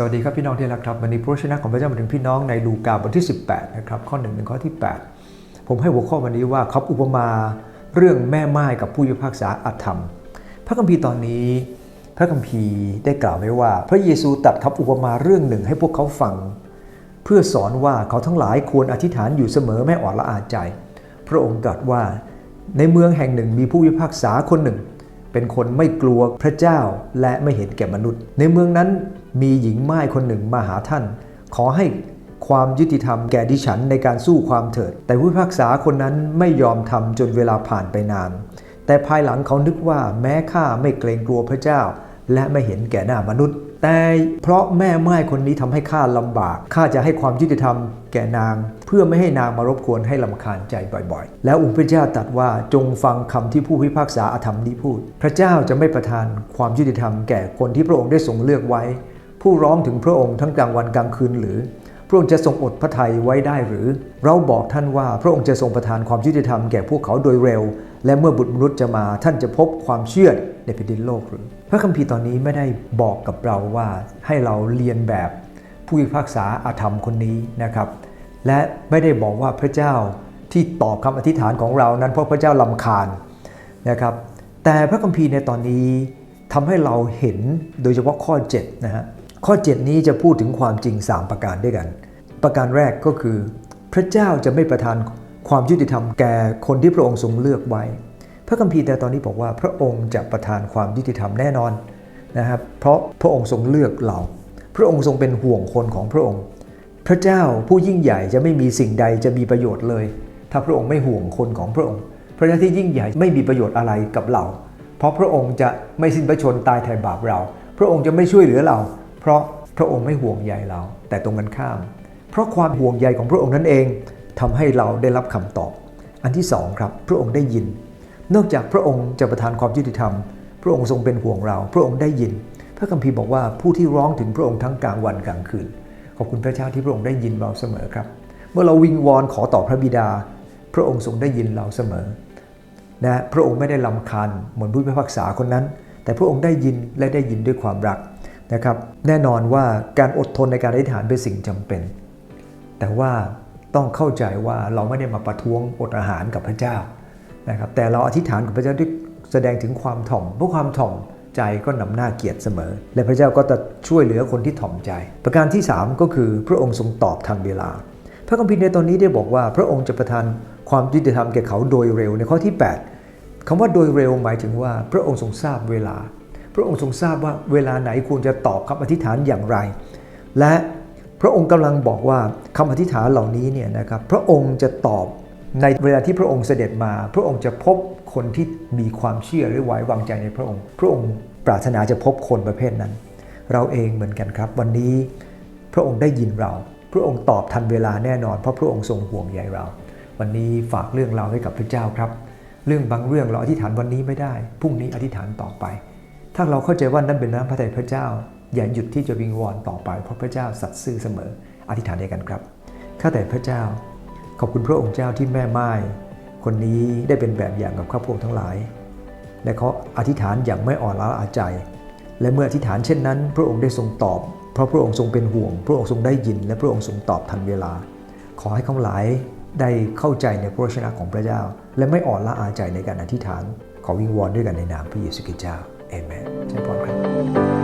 สวัสดีครับพี่น้องที่รักครับวันนี้พระวจนะของพระเจ้ามาถึงพี่น้องในลูกาบทที่ 18นะครับข้อ1ถึงข้อที่ 8 ผมให้หัวข้อวันนี้ว่าเขาอุปมาเรื่องแม่ไม้กับผู้พิพากษาอาธรรม พระคัมภีร์ตอนนี้ พระคัมภีร์ได้กล่าวไว้ว่า พระเยซูตัดคำอุปมาเรื่องหนึ่งให้พวกเขาฟัง เพื่อสอนว่าเขาทั้งหลายควรอธิษฐานอยู่เสมอไม่อ่อนละอาใจ พระองค์ตรัสว่าในเมืองแห่งหนึ่งมีผู้พิพากษาคนหนึ่ง เป็นคนไม่กลัวพระเจ้าและไม่เห็นแก่มนุษย์ ในเมืองนั้นมีหญิงม่ายคนหนึ่งมาหาท่าน ขอให้ความยุติธรรมแก่ดิฉันในการสู้ความเถิด แต่ผู้พิพากษาคนนั้นไม่ยอมทำจนเวลาผ่านไปนาน แต่ภายหลังเขานึกว่าแม้ข้าไม่เกรงกลัวพระเจ้า และไม่เห็นแก่หน้ามนุษย์ แต่เพราะแม่ไม้คนนี้ทำให้ข้าลำบากข้าจะให้ความยุติธรรมแก่นาง เพื่อไม่ให้นางมารบกวนให้ลำคาญใจบ่อยๆ แล้วองค์พระเจ้าตรัสว่าจงฟังคำที่ผู้พิพากษาอาธรรมนี้พูด พระเจ้าจะไม่ประทานความยุติธรรมแก่คนที่พระองค์ได้ทรงเลือกไว้ ผู้ร้องถึงพระองค์ทั้งกลางวันกลางคืนหรือพระองค์จะทรงอดพระทัยไว้ได้หรือ เราบอกท่านว่าพระองค์จะทรงประทานความยุติธรรมแก่พวกเขาโดยเร็ว และเมื่อบุตรมนุษย์จะมาท่านจะพบความเชื่อในแผ่นดินโลกหรือ พระคัมภีร์ตอนนี้ไม่ได้บอกกับเราว่าให้เราเรียนแบบผู้พิพากษาอาธรรมคนนี้นะครับ และไม่ได้บอกว่าพระเจ้าที่ตอบคำอธิษฐานของเรานั้นเพราะพระเจ้าลำคาญนะครับ แต่พระคัมภีร์ในตอนนี้ทำให้เราเห็นโดยเฉพาะข้อ7นะฮะข้อ 7 นี้จะพูดถึงความจริง 3 ประการด้วยกัน ประการแรกก็คือ พระเจ้าจะไม่ประทาน ความยุติธรรมแก่คนที่พระองค์ทรงเลือกไว้ พระคัมภีร์แต่ตอนนี้บอกว่าพระองค์จะประทานความยุติธรรมแน่นอนนะครับเพราะพระองค์ทรงเลือกเรา พระองค์ทรงเป็นห่วงคนของพระองค์ พระเจ้าผู้ยิ่งใหญ่จะไม่มีสิ่งใดจะมีประโยชน์เลย ถ้าพระองค์ไม่ห่วงคนของพระองค์ พระเจ้าที่ยิ่งใหญ่ไม่มีประโยชน์อะไรกับเรา เพราะพระองค์จะไม่สิ้นพระชนตายแทนบาปเรา พระองค์จะไม่ช่วยเหลือเรา เพราะพระองค์ไม่ห่วงใยเรา แต่ตรงกันข้าม เพราะความห่วงใยของพระองค์นั่นเอง ทำให้เราได้รับคำตอบ อันที่สองครับ พระองค์ได้ยิน นอกจากพระองค์จะประทานความยุติธรรม พระองค์ทรงเป็นห่วงเรา พระองค์ได้ยิน พระคัมภีร์บอกว่าผู้ที่ร้องถึงพระองค์ทั้งกลางวันกลางคืน ขอบคุณพระเจ้าที่พระองค์ได้ยินเราเสมอครับ เมื่อเราวิงวอนขอต่อพระบิดา พระองค์ทรงได้ยินเราเสมอนะพระองค์ไม่ได้ลำคาญเหมือนผู้พิพากษาคนนั้น แต่พระองค์ได้ยินและได้ยินด้วยความรักนะครับ แน่นอนว่าการอดทนในการอธิษฐานเป็นสิ่งจำเป็น แต่ว่า ต้องเข้าใจว่าเราไม่ได้มาประท้วงอดอาหารกับพระเจ้านะครับแต่เราอธิษฐานกับพระเจ้าด้วยแสดงถึงความถ่อมเพราะความถ่อมใจก็นำหน้าเกียรติเสมอ และพระเจ้าก็จะช่วยเหลือคนที่ถ่อมใจ ประการที่ 3 ก็คือพระองค์ทรงตอบทันเวลา พระคัมภีร์ในตอนนี้ได้บอกว่า พระองค์จะประทานความยุติธรรมแก่เขาโดยเร็วในข้อที่ 8คำว่าโดยเร็วหมายถึงว่า พระองค์ทรงทราบเวลา พระองค์ทรงทราบว่าเวลาไหนควรจะตอบคำอธิษฐานอย่างไร และ พระองค์กำลังบอกว่าคำอธิษฐานเหล่านี้เนี่ยนะครับพระองค์จะตอบในเวลาที่พระองค์เสด็จมา พระองค์จะพบคนที่มีความเชื่อหรือไว้วางใจในพระองค์ พระองค์ปรารถนาจะพบคนประเภทนั้น เราเองเหมือนกันครับ วันนี้พระองค์ได้ยินเรา พระองค์ตอบทันเวลาแน่นอน เพราะพระองค์ทรงห่วงใยเรา วันนี้ฝากเรื่องเราให้กับพระเจ้าครับ เรื่องบางเรื่องเราอธิษฐานวันนี้ไม่ได้พรุ่งนี้อธิษฐานต่อไป ถ้าเราเข้าใจว่านั่นเป็นน้ำพระทัยพระเจ้า อย่าหยุดที่จะวิงวอนต่อไปเพราะพระเจ้าสัตย์ซื่อเสมอ อธิษฐานด้วยกันครับ ข้าแต่พระเจ้า ขอบคุณพระองค์เจ้าที่แม่ไม้คนนี้ได้เป็นแบบอย่างกับข้าพวกทั้งหลาย และเขาอธิษฐานอย่างไม่อ่อนล้าอาใจ และเมื่ออธิษฐานเช่นนั้น พระองค์ได้ทรงตอบ เพราะพระองค์ทรงเป็นห่วง พระองค์ทรงได้ยิน และพระองค์ทรงตอบทันเวลา ขอให้เขาหลายได้เข้าใจในพระวจนะของพระเจ้า และไม่อ่อนละอาใจในการอธิษฐาน ขอวิงวอนด้วยกันในนามพระเยซูคริสต์เจ้าเอเมนใช่พรครับ